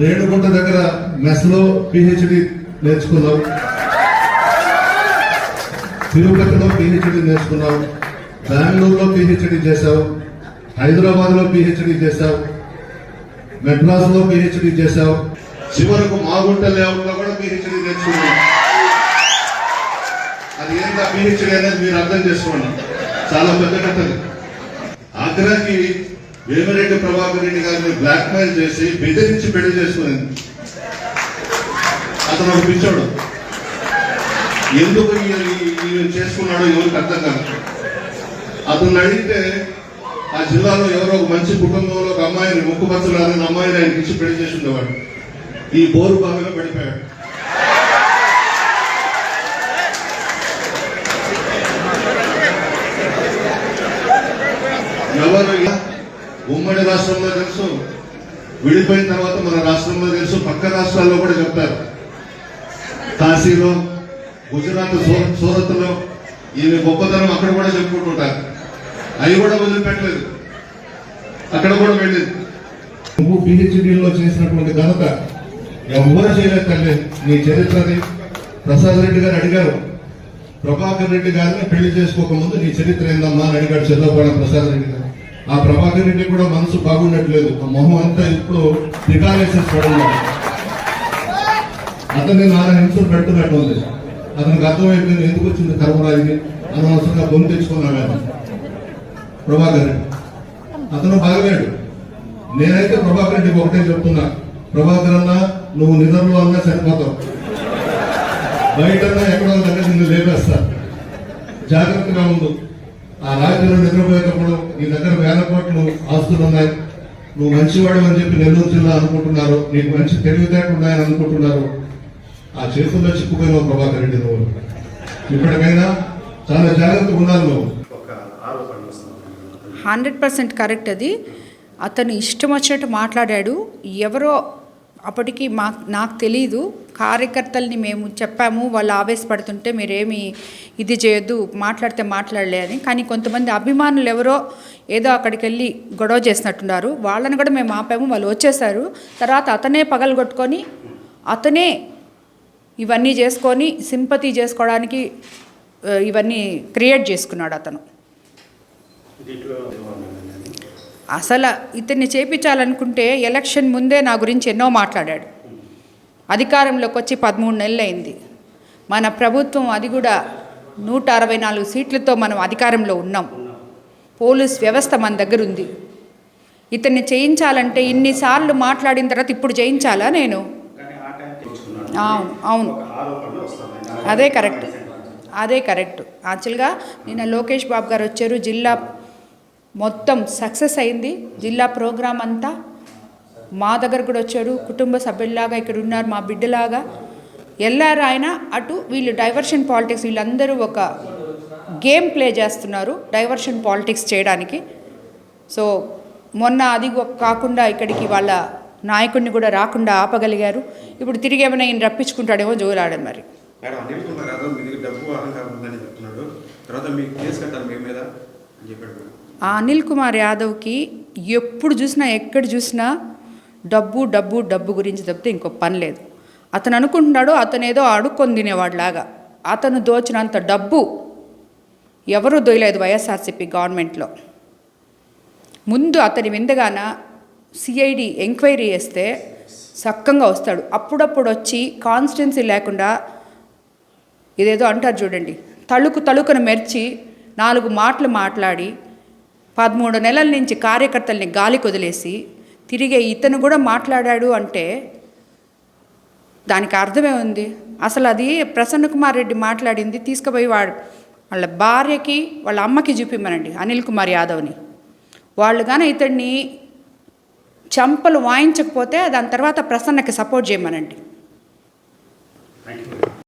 రేణుగుంట దగ్గర మెస్లో పిహెచ్డి నేర్చుకున్నాం. తిరుపతిలో పిహెచ్డి నేర్చుకున్నాం. బెంగళూరులో పిహెచ్డి చేశావు హైదరాబాద్లో పిహెచ్డి చేశావు మెడ్రాస్లో పిహెచ్డి చేశావు చివరకు మాగుంట లేఅవుట్ కూడా పిహెచ్డి నేర్చుకున్నాం. అది ఏంటా పిహెచ్డి అనేది మీరు అర్థం చేసుకోండి. చాలా పెద్ద కథలు ఆగ్రాకి వేమిరెడ్డి ప్రభాకర్ రెడ్డి గారిని బ్లాక్ మెయిల్ చేసి బెదిరించి పెళ్ళి చేసుకునేది అతను ఒక పిచ్చోడు. ఎందుకు ఈయన చేసుకున్నాడో ఎవరికి అర్థం కాదు. అతను అడిగితే ఆ జిల్లాలో ఎవరో ఒక మంచి కుటుంబంలో ఒక అమ్మాయిని ముక్కుపచ్చలారని అమ్మాయిని ఆయన ఇచ్చి పెళ్ళి చేసి ఉండేవాడు ఈ బోరు బావిలో పడిపోయాడు. ఎవరు ఇలా ఉమ్మడి రాష్ట్రంలో తెలుసు. విడిపోయిన తర్వాత మన రాష్ట్రంలో తెలుసు. పక్క రాష్ట్రాల్లో కూడా చెప్తారు కాశీలో గుజరాత్ సూరత్ సూరత్లో గొప్పతనం అక్కడ కూడా చెప్పుకుంటుంటారు. అవి కూడా వదిలిపెట్టలేదు. అక్కడ కూడా వెళ్ళేది నువ్వు పిహెచ్డీలో చేసినటువంటి ఘనత ఎవరు చేయలేదు తల్లి నీ చరిత్రది ప్రసాద్ రెడ్డి గారు అడిగారు. ప్రభాకర్ రెడ్డి గారిని పెళ్ళి చేసుకోకముందు నీ చరిత్ర ఏందమ్మా అని అడిగాడు చంద్రబాబు ప్రసాద్ రెడ్డి గారు. ఆ ప్రభాకర్ రెడ్డి కూడా మనసు బాగుండట్లేదు. ఆ మొహం అంతా ఇప్పుడు దిగాలేసేసి పడున్నాడు అతన్ని నాన్న హింసలు పెడుతున్నట్టు ఉంది అతనికి అర్థమైపోయింది ఎందుకు వచ్చింది కర్మరా అనవసరంగా బొమ్మ తెచ్చుకున్నాను ప్రభాకర్ రెడ్డి. అతను బాగలేడు. నేనైతే ప్రభాకర్ రెడ్డికి ఒకటే చెప్తున్నా. ప్రభాకర్ అన్న నువ్వు నిద్రలో అన్నా సరిపోతావు. బయట ఎక్కడో దగ్గర నిన్ను లేపేస్తా. జాగ్రత్తగా ఉండు. ఆ రాత్రిలో నిద్రపోయేటప్పుడు నీ దగ్గర వేల కోట్లు ఆస్తులు ఉన్నాయి. నువ్వు మంచివాడు అని చెప్పి నెల్లూరు జిల్లా అనుకుంటున్నారు. నీకు మంచి తెలివితేటలు ఉన్నాయని అనుకుంటున్నారు. ఆ చేతుల్లో చిక్కుపోయినావు ప్రభాకర్ రెడ్డి నువ్వు. ఇప్పటికైనా చాలా జాగ్రత్తగా ఉండాలి నువ్వు. ఒక ఆరోపణ వస్తుంది. హండ్రెడ్ పర్సెంట్ కరెక్ట్ అది. అతను ఇష్టం వచ్చినట్టు మాట్లాడాడు. ఎవరో అప్పటికి మా నాకు తెలీదు. కార్యకర్తల్ని మేము చెప్పాము. వాళ్ళు ఆవేశపడుతుంటే మీరేమి ఇది చేయొద్దు మాట్లాడితే మాట్లాడలే అని. కానీ కొంతమంది అభిమానులు ఎవరో ఏదో అక్కడికి వెళ్ళి గొడవ చేసినట్టున్నారు. వాళ్ళని కూడా మేము ఆపాము. వాళ్ళు వచ్చేసారు. తర్వాత అతనే పగలగొట్టుకొని అతనే ఇవన్నీ చేసుకొని సింపతి చేసుకోవడానికి ఇవన్నీ క్రియేట్ చేసుకున్నాడు అతను. అసలు ఇతన్ని చేపించాలనుకుంటే ఎలక్షన్ ముందే నా గురించి ఎన్నో మాట్లాడాడు. అధికారంలోకి వచ్చి పదమూడు నెలలు అయింది మన ప్రభుత్వం అది కూడా నూట అరవై నాలుగు సీట్లతో మనం అధికారంలో ఉన్నాం. పోలీస్ వ్యవస్థ మన దగ్గర ఉంది. ఇతన్ని చేయించాలంటే ఇన్నిసార్లు మాట్లాడిన తర్వాత ఇప్పుడు చేయించాలా నేను? అవును అవును. అదే కరెక్ట్ అదే కరెక్ట్. యాక్చువల్గా నిన్న లోకేష్ బాబు గారు వచ్చారు జిల్లా మొత్తం సక్సెస్ అయింది. జిల్లా ప్రోగ్రాం అంతా మా దగ్గర కూడా వచ్చాడు. కుటుంబ సభ్యుల్లాగా ఇక్కడ ఉన్నారు మా బిడ్డలాగా. వెళ్ళారు ఆయన అటు వీళ్ళు డైవర్షన్ పాలిటిక్స్ వీళ్ళందరూ ఒక గేమ్ ప్లే చేస్తున్నారు డైవర్షన్ పాలిటిక్స్ చేయడానికి. సో మొన్న అది కాకుండా ఇక్కడికి వాళ్ళ నాయకుడిని కూడా రాకుండా ఆపగలిగారు. ఇప్పుడు తిరిగి ఏమైనా ఈయన రప్పించుకుంటాడేమో జోలాడని మరి. మీ డబ్బు అహంకారం ఉందని చెప్తున్నాడు. తర్వాత మీకు కేసు కట్టాలి మీ మీద అని చెప్పాడు ఆ అనిల్ కుమార్ యాదవ్కి ఎప్పుడు చూసినా ఎక్కడ చూసినా డబ్బు డబ్బు డబ్బు గురించి తప్పితే ఇంకో పని లేదు. అతను అనుకుంటున్నాడు అతను ఏదో అడుక్కొని తినేవాడిలాగా. అతను దోచినంత డబ్బు ఎవరూ దొయలేదు వైఎస్ఆర్సీపీ గవర్నమెంట్లో. ముందు అతని విందగాన సిఐడి ఎంక్వైరీ చేస్తే సక్కంగా వస్తాడు. అప్పుడప్పుడు వచ్చి కాన్స్టెన్సీ లేకుండా ఇదేదో అంటారు చూడండి తళుకు తళుకును మెర్చి నాలుగు మాటలు మాట్లాడి పదమూడు నెలల నుంచి కార్యకర్తల్ని గాలి కుదిలేసి తిరిగే ఇతను కూడా మాట్లాడాడు అంటే దానికి అర్థమే ఉంది. అసలు అది ప్రసన్న కుమార్ రెడ్డి మాట్లాడింది తీసుకుపోయి వాడు వాళ్ళ భార్యకి వాళ్ళ అమ్మకి చూపిమ్మనండి అనిల్ కుమార్ యాదవ్ని. వాళ్ళు కానీ ఇతన్ని చంపలు వాయించకపోతే దాని తర్వాత ప్రసన్నకి సపోర్ట్ చేయమనండి.